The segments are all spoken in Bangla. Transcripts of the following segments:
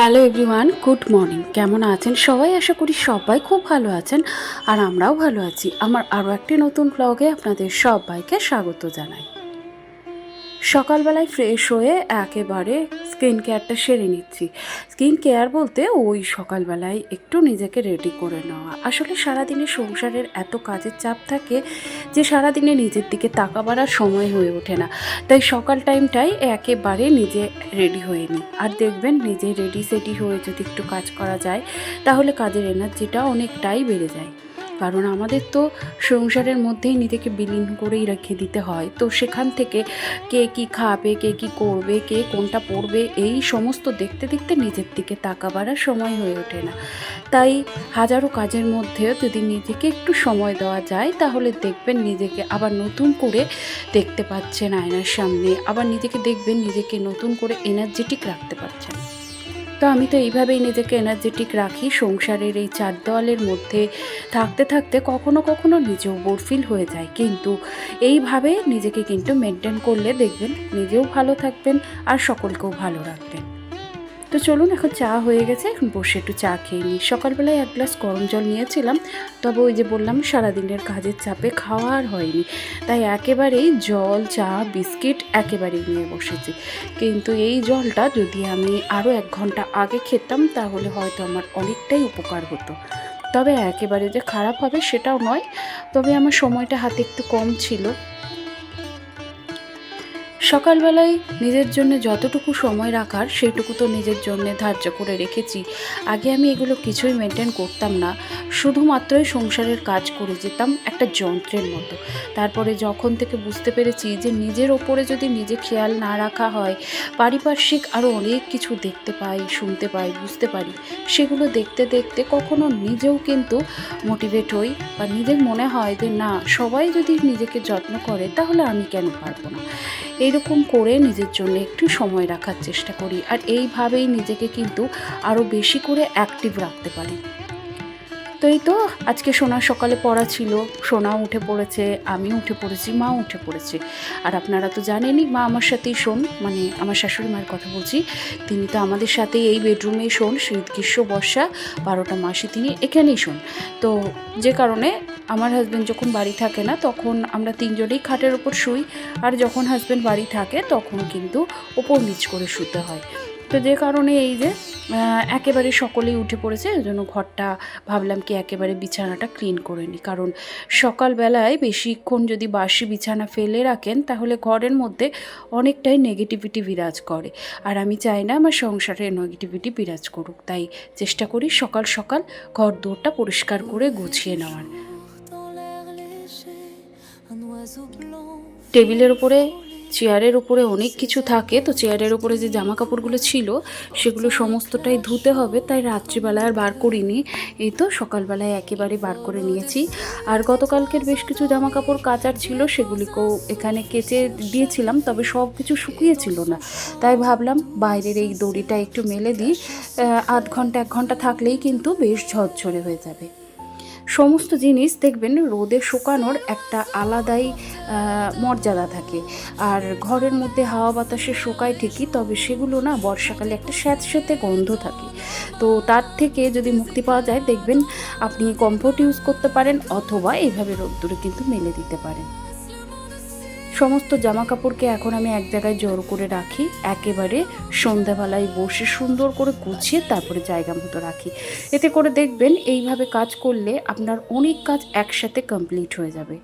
হ্যালো এভরিওয়ান গুড মর্নিং কেমন আছেন সবাই? আশা করি সবাই খুব ভালো আছেন আর আমরাও ভালো আছি। আমার আরও একটি নতুন ব্লগে আপনাদের সবাইকে স্বাগত জানাই। সকালবেলায় ফ্রেশ হয়ে একেবারে স্কিন কেয়ারটা সেরে নিচ্ছি। স্কিন কেয়ার বলতে ওই সকালবেলায় একটু নিজেকে রেডি করে নেওয়া। আসলে সারাদিনে সংসারের এত কাজের চাপ থাকে যে সারাদিনে নিজের দিকে তাকাবার আর সময় হয়ে ওঠে না। তাই সকাল টাইমটাই একেবারে নিজে রেডি হয়ে নিই। আর দেখবেন নিজে রেডি সেডি হয়ে যদি একটু কাজ করা যায়, তাহলে কাজের এনার্জিটা অনেকটাই বেড়ে যায়। কারণ আমাদের তো সংসারের মধ্যেই নিজেকে বিলীন করেই রেখে দিতে হয়। তো সেখান থেকে কে কি খাবে, কে কি করবে, কে কোনটা পড়বে এই সমস্ত দেখতে দেখতে নিজের দিকে তাকাবার সময় হয়ে ওঠে না। তাই হাজারো কাজের মধ্যেও যদি নিজেকে একটু সময় দেওয়া যায়, তাহলে দেখবেন নিজেকে আবার নতুন করে দেখতে পাচ্ছেন আয়নার সামনে। আবার নিজেকে দেখবেন নিজেকে নতুন করে এনার্জেটিক রাখতে পারছেন। তো আমি তো এইভাবেই নিজেকে এনার্জেটিক রাখি। সংসারের এই চার দেওয়ালের মধ্যে থাকতে থাকতে কখনো কখনো নিজেও বোর ফিল হয়ে যায়। কিন্তু এইভাবে নিজেকে কিন্তু মেনটেন করলে দেখবেন নিজেও ভালো থাকবেন আর সকলকেও ভালো রাখবেন। তো চলুন, এখন চা হয়ে গেছে, এখন বসে একটু চা খেয়ে নিই। সকালবেলায় এক গ্লাস গরম জল নিয়েছিলাম, তবে ওই যে বললাম সারাদিনের কাজের চাপে খাওয়া আর হয়নি। তাই একেবারেই জল, চা, বিস্কিট একেবারেই নিয়ে বসেছি। কিন্তু এই জলটা যদি আমি আরও এক ঘণ্টা আগে খেতাম, তাহলে হয়তো আমার অনেকটাই উপকার হতো। তবে একেবারে যে খারাপ হবে সেটাও নয়। তবে আমার সময়টা হাতে একটু কম ছিল। সকালবেলায় নিজের জন্য যতটুকু সময় রাখার, সেটুকু তো নিজের জন্য ধার্য করে রেখেছি। আগে আমি এগুলো কিছুই মেনটেন করতাম না। শুধুমাত্রই সংসারের কাজ করে যেতাম একটা যন্ত্রের মতো। তারপরে যখন থেকে বুঝতে পেরেছি যে নিজের ওপরে যদি নিজে খেয়াল না রাখা হয়, পারিপার্শ্বিক আরও অনেক কিছু দেখতে পাই, শুনতে পাই, বুঝতে পারি। সেগুলো দেখতে দেখতে কখনো নিজেও কিন্তু মোটিভেট হই বা নিজের মনে হয় যে, না, সবাই যদি নিজেকে যত্ন করে, তাহলে আমি কেন পারব না? এরকম করে নিজের জন্য একটু সময় রাখার চেষ্টা করি। আর এইভাবেই নিজেকে কিন্তু আরও বেশি করে অ্যাক্টিভ রাখতে পারি। তো এই তো আজকে সোনার সকালে পড়া ছিল। সোনা উঠে পড়েছে আমি উঠে পড়েছি মা উঠে পড়েছে। আর আপনারা তো জানেনই, মা আমার সাথেই শোন মানে আমার শাশুড়ি মায়ের কথা বলছি। তিনি তো আমাদের সাথেই এই বেডরুমেই শোন, শীত, গ্রীষ্ম, বর্ষা, বারোটা মাসে তিনি এখানেই শোন। তো যে কারণে আমার হাজব্যান্ড যখন বাড়ি থাকে না, তখন আমরা তিনজনেই খাটের ওপর শুই। আর যখন হাজব্যান্ড বাড়ি থাকে, তখন কিন্তু ওপর নিচ করে শুতে হয়। তো যে কারণে এই যে একেবারে সকলেই উঠে পড়েছে ওই জন্য ঘরটা ভাবলাম কি একেবারে বিছানাটা ক্লিন করে নিই কারণ সকালবেলায় বেশিক্ষণ যদি বাসি বিছানা ফেলে রাখেন, তাহলে ঘরের মধ্যে অনেকটাই নেগেটিভিটি বিরাজ করে। আর আমি চাই না আমার সংসারে নেগেটিভিটি বিরাজ করুক। তাই চেষ্টা করি সকাল সকাল ঘর দৌড়টা পরিষ্কার করে গুছিয়ে নেওয়ার. টেবিলের উপরে চেয়ারের উপরে অনেক কিছু থাকে, তো চেয়ারের উপরে যে জামা কাপড়গুলো ছিল, সেগুলো সমস্তটাই ধুতে হবে, তাই রাত্রিবেলায় আর বার করিনি। এই তো সকালবেলায় একেবারে বার করে নিয়েছি। আর গতকালকের বেশ কিছু জামা কাপড় কাচার ছিল, সেগুলিকেও এখানে কেচে দিয়েছিলাম, তবে সব কিছু শুকিয়েছিল না। তাই ভাবলাম বাইরের এই দড়িটা একটু মেলে দিই। আধ ঘণ্টা এক ঘণ্টা থাকলেই কিন্তু বেশ ঝরঝরে হয়ে যাবে। সমস্ত জিনিস দেখবেন রোদে শুকানোর একটা আলাদাই মর্যাদা থাকে। আর ঘরের মধ্যে হাওয়া বাতাসে শুকায় ঠিকই, তবে সেগুলো না বর্ষাকালে একটা স্যাঁতস্যাঁতে গন্ধ থাকে। তো তার থেকে যদি মুক্তি পাওয়া যায়, দেখবেন আপনি কমফোর্ট ইউজ করতে পারেন, অথবা এইভাবে রোদ্দুরে কিন্তু মেলে দিতে পারেন। সমস্ত জামা কাপড়কে এখন আমি এক জায়গায় জড়ো করে রাখি, একেবারে সন্ধ্যাবেলায় বসে সুন্দর করে গুছিয়ে তারপরে জায়গা মতো রাখি। এতে করে দেখবেন এইভাবে কাজ করলে আপনার অনেক কাজ একসাথে কমপ্লিট হয়ে যাবে।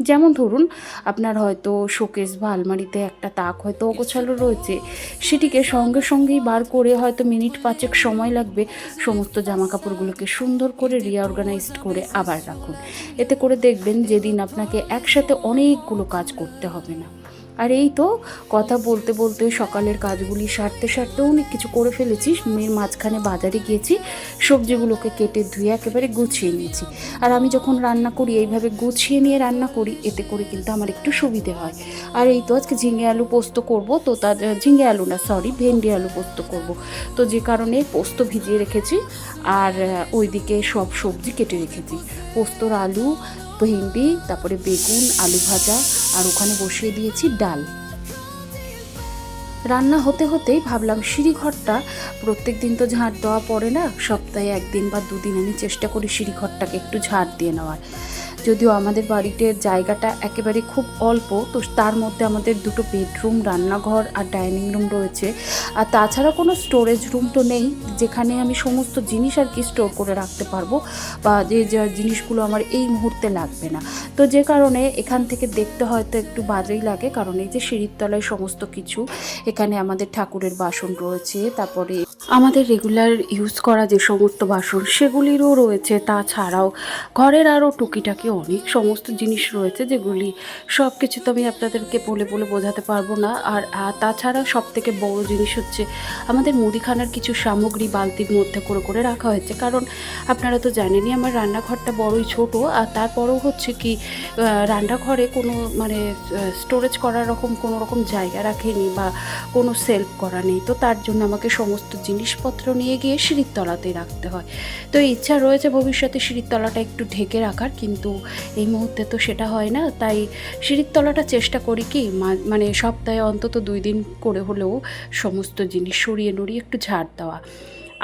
যেমন ধরুন, আপনার হয়তো শোকেস বা আলমারিতে একটা তাক হয়তো অগোছালো রয়েছে, সেটিকে সঙ্গে সঙ্গেই বার করে হয়তো মিনিট পাঁচেক সময় লাগবে, সমস্ত জামা কাপড়গুলোকে সুন্দর করে রিঅর্গানাইজড করে আবার রাখুন। এতে করে দেখবেন যেদিন আপনাকে একসাথে অনেকগুলো কাজ করতে হবে না। আর এই তো কথা বলতে বলতে সকালের কাজগুলি সারতে সারতে অনেক কিছু করে ফেলেছি মেয়ের মাঝখানে বাজারে গিয়েছি, সবজিগুলোকে কেটে ধুয়ে একেবারে গুছিয়ে নিয়েছি। আর আমি যখন রান্না করি, এইভাবে গুছিয়ে নিয়ে রান্না করি, এতে করে কিন্তু আমার একটু সুবিধে হয়। আর এই তো আজকে ঝিঙে আলু পোস্ত করব, তো তার, ঝিঙে আলু না সরি ভেন্ডি আলু পোস্ত করব। তো যে কারণে পোস্ত ভিজিয়ে রেখেছি, আর ওইদিকে সব সবজি কেটে রেখেছি। পোস্তর আলু ভেন্ডি তারপরে বেগুন, আলু ভাজা, আর ওখানে বসিয়ে দিয়েছি ডাল। রান্না হতে হতেই ভাবলাম সিঁড়িঘরটা প্রত্যেক দিন তো ঝাঁট দেওয়া পড়ে না, সপ্তাহে একদিন বা দুদিন আমি চেষ্টা করি সিঁড়িঘরটাকে একটু ঝাঁট দিয়ে নেওয়ার। যদিও আমাদের বাড়িতে জায়গাটা একেবারে খুব অল্প, তো তার মধ্যে আমাদের দুটো বেডরুম রান্নাঘর আর ডাইনিং রুম রয়েছে। আর তাছাড়া কোনো স্টোরেজ রুম তো নেই, যেখানে আমি সমস্ত জিনিস আর কি স্টোর করে রাখতে পারব বা যে যে জিনিসগুলো আমার এই মুহূর্তে লাগবে না। তো যে কারণে এখান থেকে দেখতে হয়তো একটু বাজেই লাগে, কারণ এই যে সিঁড়ির তলায় সমস্ত কিছু, এখানে আমাদের ঠাকুরের বাসন রয়েছে, তারপরে আমাদের রেগুলার ইউজ করা যে সমস্ত বাসন, সেগুলিরও রয়েছে। তাছাড়াও ঘরের আরও টুকিটাকি অনেক সমস্ত জিনিস রয়েছে, যেগুলি সব কিছু তো আমি আপনাদেরকে বলে বলে বোঝাতে পারব না। আর তাছাড়া সব থেকে বড় জিনিস হচ্ছে আমাদের মুদিখানার কিছু সামগ্রী বালতির মধ্যে করে করে রাখা হয়েছে। কারণ আপনারা তো জানেনই আমার রান্নাঘরটা বড়ই ছোট। আর তারপরেও হচ্ছে কি রান্নাঘরে কোনো মানে স্টোরেজ করার রকম কোনো রকম জায়গা রাখেনি বা কোনো সেলফ করা নেই। তো তার জন্য আমাকে সমস্ত জিনিসপত্র নিয়ে গিয়ে সিঁড়ির তলাতে রাখতে হয়। তো ইচ্ছা রয়েছে ভবিষ্যতে সিঁড়ির তলাটা একটু ঢেকে রাখার, কিন্তু এই মুহূর্তে তো সেটা হয় না। তাই সিঁড়ির তলাটা চেষ্টা করি কি মানে সপ্তাহে অন্তত দুই দিন করে হলেও সমস্ত জিনিস সরিয়ে নড়িয়ে একটু ঝাড় দেওয়া।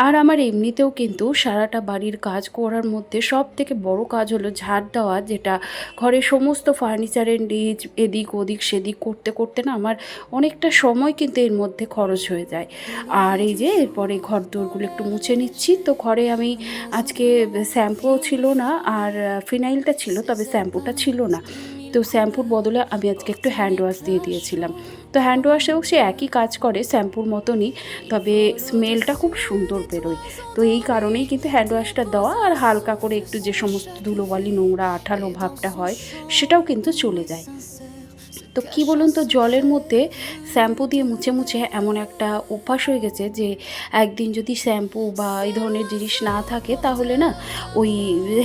আর আমার এমনিতেও কিন্তু সারাটা বাড়ির কাজ করার মধ্যে সব থেকে বড় কাজ হলো ঝাড় দেওয়া, যেটা ঘরে সমস্ত ফার্নিচারের নিচ, এদিক ওদিক, সেদিক করতে করতে না আমার অনেকটা সময় কিন্তু এর মধ্যে খরচ হয়ে যায়। আর এই যে এরপরে ঘর দোরগুলো একটু মুছে নিচ্ছি, তো ঘরে আমি আজকে শ্যাম্পুও ছিল না আর ফিনাইলটা ছিল, তবে শ্যাম্পুটা ছিল না। তো শ্যাম্পুর বদলে আমি আজকে একটু হ্যান্ড ওয়াশ দিয়ে দিয়েছিলাম। তো হ্যান্ড ওয়াশেও সে একই কাজ করে শ্যাম্পুর মতনই, তবে স্মেলটা খুব সুন্দর বেরোয়। তো এই কারণেই কিন্তু হ্যান্ড ওয়াশটা দেওয়া আর হালকা করে একটু যে সমস্ত ধুলোবালি নোংরা আঠালো ভাবটা হয়, সেটাও কিন্তু চলে যায়। তো কি বলুন তো, জলের মধ্যে শ্যাম্পু দিয়ে মুছে মুছে এমন একটা অভ্যাস হয়ে গেছে যে একদিন যদি শ্যাম্পু বা এই ধরনের জিনিস না থাকে তাহলে না ওই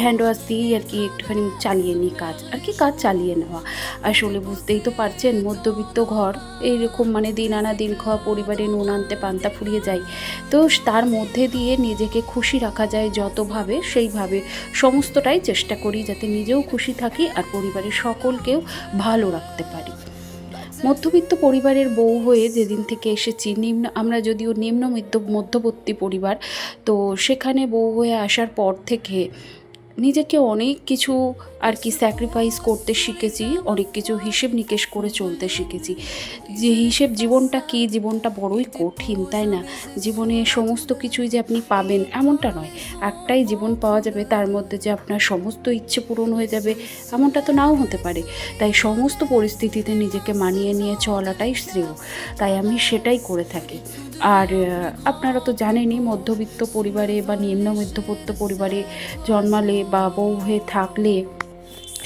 হ্যান্ড ওয়াশ দিয়েই আর কি একটুখানি চালিয়ে নিই কাজ। আর কি কাজ চালিয়ে নেওয়া? আসলে বুঝতেই তো পারছেন, মধ্যবিত্ত ঘর, এইরকম মানে দিন আনা দিন খাওয়া, পরিবারে নুন আনতে পান্তা ফুরিয়ে যায়। তো তার মধ্যে দিয়ে নিজেকে খুশি রাখা যায় যতভাবে সেইভাবে। সমস্তটাই চেষ্টা করি যাতে নিজেও খুশি থাকি আর পরিবারের সকলকেও ভালো রাখতে পারি। মধ্যবিত্ত পরিবারের বউ হয়ে যেদিন থেকে এসেছি, নিম্ন, আমরা যদিও নিম্ন মধ্য- মধ্যবর্তী পরিবার, তো সেখানে বউ হয়ে আসার পর থেকে নিজেকে অনেক কিছু আর কি স্যাক্রিফাইস করতে শিখেছি, অনেক কিছু হিসেব নিকেশ করে চলতে শিখেছি। যে হিসেব জীবনটা কি? জীবনটা বড়ই কঠিন, তাই না? জীবনে সমস্ত কিছুই যে আপনি পাবেন এমনটা নয়। একটাই জীবন পাওয়া যাবে, তার মধ্যে যে আপনার সমস্ত ইচ্ছে পূরণ হয়ে যাবে, এমনটা তো নাও হতে পারে। তাই সমস্ত পরিস্থিতিতে নিজেকে মানিয়ে নিয়ে চলাটাই শ্রেয়। তাই আমি সেটাই করে থাকি। আর আপনারা তো জানেনই, মধ্যবিত্ত পরিবারে বা নিম্ন মধ্যবিত্ত পরিবারে জন্মালে বা বউ হয়ে থাকলে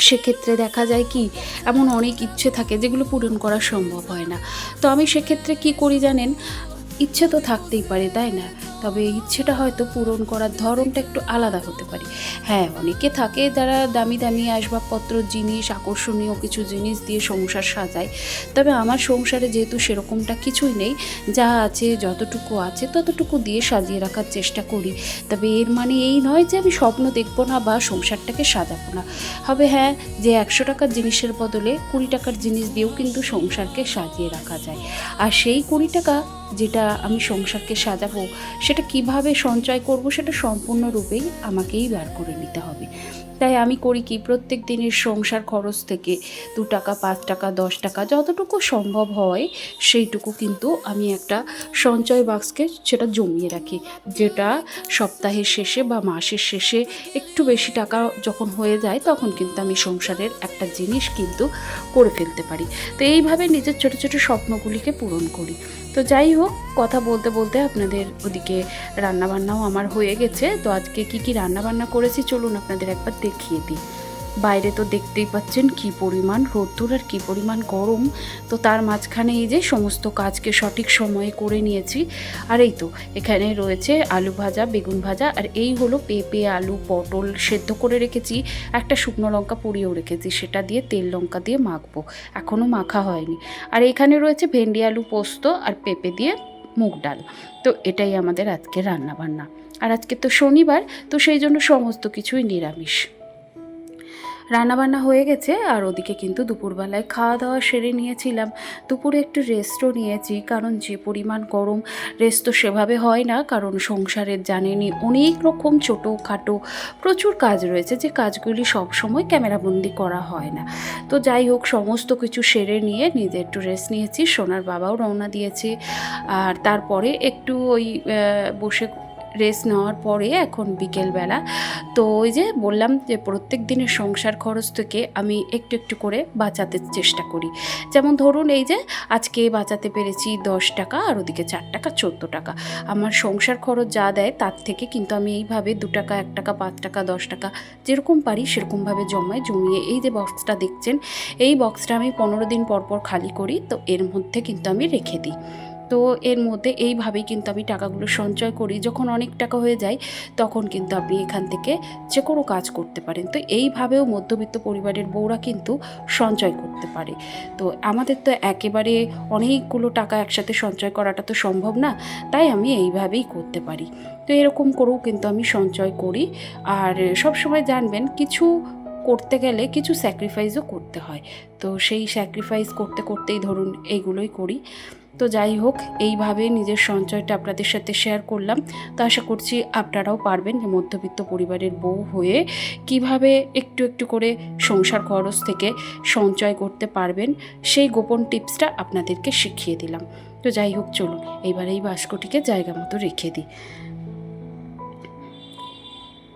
সেক্ষেত্রে দেখা যায় কি, এমন অনেক ইচ্ছে থাকে যেগুলো পূরণ করা সম্ভব হয় না। তো আমি সেক্ষেত্রে কি করি জানেন? ইচ্ছে তো থাকতেই পারে, তাই না? তবে ইচ্ছেটা হয়তো পূরণ করার ধরনটা একটু আলাদা হতে পারে। হ্যাঁ অনেকে থাকে যারা দামি দামি আসবাবপত্র, জিনিস, আকর্ষণীয় কিছু জিনিস দিয়ে সংসার সাজায়। তবে আমার সংসারে যেহেতু সেরকমটা কিছুই নেই, যা আছে, যতটুকু আছে, ততটুকু দিয়ে সাজিয়ে রাখার চেষ্টা করি। তবে এর মানে এই নয় যে আমি স্বপ্ন দেখব না বা সংসারটাকে সাজাবো না। হবে হ্যাঁ যে একশো টাকার জিনিসের বদলে কুড়ি টাকার জিনিস দিয়েও কিন্তু সংসারকে সাজিয়ে রাখা যায়। আর সেই কুড়ি টাকা যেটা আমি সংসারকে সাজাবো, সেটা কীভাবে সঞ্চয় করব সেটা সম্পূর্ণরূপেই আমাকেই বার করে নিতে হবে। তাই আমি করি কি, প্রত্যেক দিনের সংসার খরচ থেকে দু টাকা, পাঁচ টাকা, দশ টাকা যতটুকু সম্ভব হয়, সেইটুকু কিন্তু আমি একটা সঞ্চয় বাক্সকে সেটা জমিয়ে রাখি। যেটা সপ্তাহের শেষে বা মাসের শেষে একটু বেশি টাকা যখন হয়ে যায়, তখন কিন্তু আমি সংসারের একটা জিনিস কিন্তু করে ফেলতে পারি। তো এইভাবে নিজের ছোটো ছোটো স্বপ্নগুলিকে পূরণ করি। তো যাই হোক, কথা বলতে বলতে আপনাদের ওদিকে রান্নাবান্নাও আমার হয়ে গেছে। তো আজকে কি কি রান্নাবান্না করেছি, চলুন আপনাদের একবার দেখিয়ে দিই। বাইরে তো দেখতেই পাচ্ছেন কি পরিমাণ রোদ্দুর আর কি পরিমাণ গরম। তো তার মাঝখানে এই যে সমস্ত কাজকে সঠিক সময়ে করে নিয়েছি। আর এই তো, এখানে রয়েছে আলু ভাজা, বেগুন ভাজা, আর এই হলো পেঁপে, আলু, পটল সেদ্ধ করে রেখেছি। একটা শুকনো লঙ্কা পুড়িয়েও রেখেছি, সেটা দিয়ে তেল লঙ্কা দিয়ে মাখবো। এখনও মাখা হয়নি। আর এখানে রয়েছে ভেন্ডি আলু পোস্ত আর পেঁপে দিয়ে মুগ ডাল। তো এটাই আমাদের আজকে রান্না বান্না আর আজকে তো শনিবার, তো সেই জন্য সমস্ত কিছুই নিরামিষ। রান্নাবান্না হয়ে গেছে আর ওদিকে কিন্তু দুপুরবেলায় খাওয়া দাওয়া সেরে নিয়েছিলাম। দুপুরে একটু রেস্টও নিয়েছি, কারণ যে পরিমাণ গরম রেস্ট তো সেভাবে হয় না, কারণ সংসারের জানেনি অনেক রকম ছোটো খাটো প্রচুর কাজ রয়েছে, যে কাজগুলি সবসময় ক্যামেরাবন্দি করা হয় না। তো যাই হোক, সমস্ত কিছু সেরে নিয়ে নিজে একটু রেস্ট নিয়েছি, সোনার বাবাও রওনা দিয়েছে। আর তারপরে একটু ওই বসে রেস্ট নেওয়ার পরে এখন বিকেলবেলা। তো ওই যে বললাম যে প্রত্যেক দিনের সংসার খরচ থেকে আমি একটু একটু করে বাঁচাতে চেষ্টা করি। যেমন ধরুন এই যে আজকে বাঁচাতে পেরেছি দশ টাকা আর ওদিকে চার টাকা, চোদ্দ টাকা। আমার সংসার খরচ যা দেয় তার থেকে কিন্তু আমি এইভাবে দু টাকা, এক টাকা, পাঁচ টাকা, দশ টাকা যেরকম পারি সেরকমভাবে জমায় জমিয়ে এই যে বক্সটা দেখছেন, এই বক্সটা আমি পনেরো দিন পর পর খালি করি, তো এর মধ্যে কিন্তু আমি রেখে দিই। তো এর মধ্যে এইভাবেই কিন্তু আমি টাকাগুলো সঞ্চয় করি। যখন অনেক টাকা হয়ে যায়, তখন কিন্তু আপনি এখান থেকে যে কোনো কাজ করতে পারেন। তো এইভাবেও মধ্যবিত্ত পরিবারের বউরা কিন্তু সঞ্চয় করতে পারে। তো আমাদের তো একেবারে অনেকগুলো টাকা একসাথে সঞ্চয় করাটা তো সম্ভব না, তাই আমি এইভাবেই করতে পারি। তো এরকম করেও কিন্তু আমি সঞ্চয় করি। আর সব সময় জানবেন, কিছু করতে গেলে কিছু স্যাক্রিফাইসও করতে হয়। তো সেই স্যাক্রিফাইস করতে করতেই ধরুন এইগুলোই করি। তো যাই হোক, এইভাবে নিজের সঞ্চয়টা আপনাদের সাথে শেয়ার করলাম। তো আশা করছি আপনারাও পারবেন যে মধ্যবিত্ত পরিবারের বউ হয়ে কীভাবে একটু একটু করে সংসার খরচ থেকে সঞ্চয় করতে পারবেন, সেই গোপন টিপসটা আপনাদেরকে শিখিয়ে দিলাম। তো যাই হোক, চলুন এইবার এই বাস্কটিকে জায়গা মতো রেখে দিই।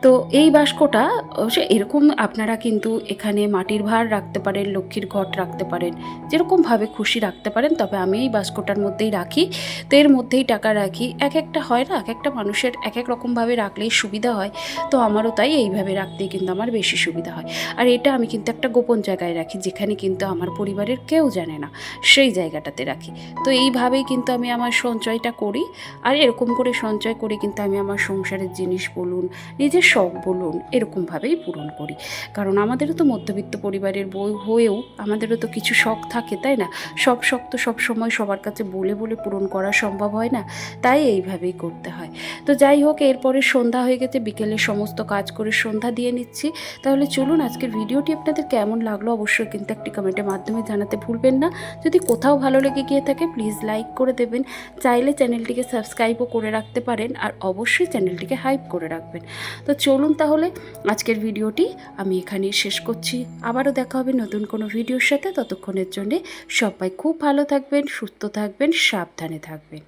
তো এই বাস্কটা অবশ্য এরকম আপনারা কিন্তু এখানে মাটির ভাঁড় রাখতে পারেন, লক্ষ্মীর ঘট রাখতে পারেন, যেরকমভাবে খুশি রাখতে পারেন, তবে আমি এই বাস্কটার মধ্যেই রাখি। তো এর মধ্যেই টাকা রাখি। এক একটা হয় না এক একটা মানুষের এক এক রকমভাবে রাখলেই সুবিধা হয়, তো আমারও তাই এইভাবে রাখতেই কিন্তু আমার বেশি সুবিধা হয়। আর এটা আমি কিন্তু একটা গোপন জায়গায় রাখি, যেখানে কিন্তু আমার পরিবারের কেউ জানে না, সেই জায়গাটাতে রাখি। তো এইভাবেই কিন্তু আমি আমার সঞ্চয়টা করি, আর এরকম করে সঞ্চয় করে কিন্তু আমি আমার সংসারের জিনিস বলুন, নিজের শখ বলুন এরকমভাবেই পূরণ করি। কারণ আমাদেরও তো মধ্যবিত্ত পরিবারের বই হয়েও আমাদেরও তো কিছু শখ থাকে, তাই না? সব শখ তো সব সময় সবার কাছে বলে বলে পূরণ করা সম্ভব হয় না, তাই এইভাবেই করতে হয়। তো যাই হোক, এরপরে সন্ধ্যা হয়ে গেছে, বিকেলে সমস্ত কাজ করে সন্ধ্যা দিয়ে নিচ্ছি। তাহলে চলুন, আজকের ভিডিওটি আপনাদের কেমন লাগল অবশ্যই কিন্তু একটি কমেন্টের মাধ্যমে জানাতে ভুলবেন না। যদি কোথাও ভালো লেগে গিয়ে থাকে প্লিজ লাইক করে দেবেন। চাইলে চ্যানেলটিকে সাবস্ক্রাইবও করে রাখতে পারেন, আর অবশ্যই চ্যানেলটিকে হাইপ করে রাখবেন। তো চলুন তাহলে আজকের ভিডিওটি আমি এখানেই শেষ করছি। আবারও দেখা হবে নতুন কোনো ভিডিওর সাথে। ততক্ষণের জন্যে সবাই খুব ভালো থাকবেন, সুস্থ থাকবেন, সাবধানে থাকবেন।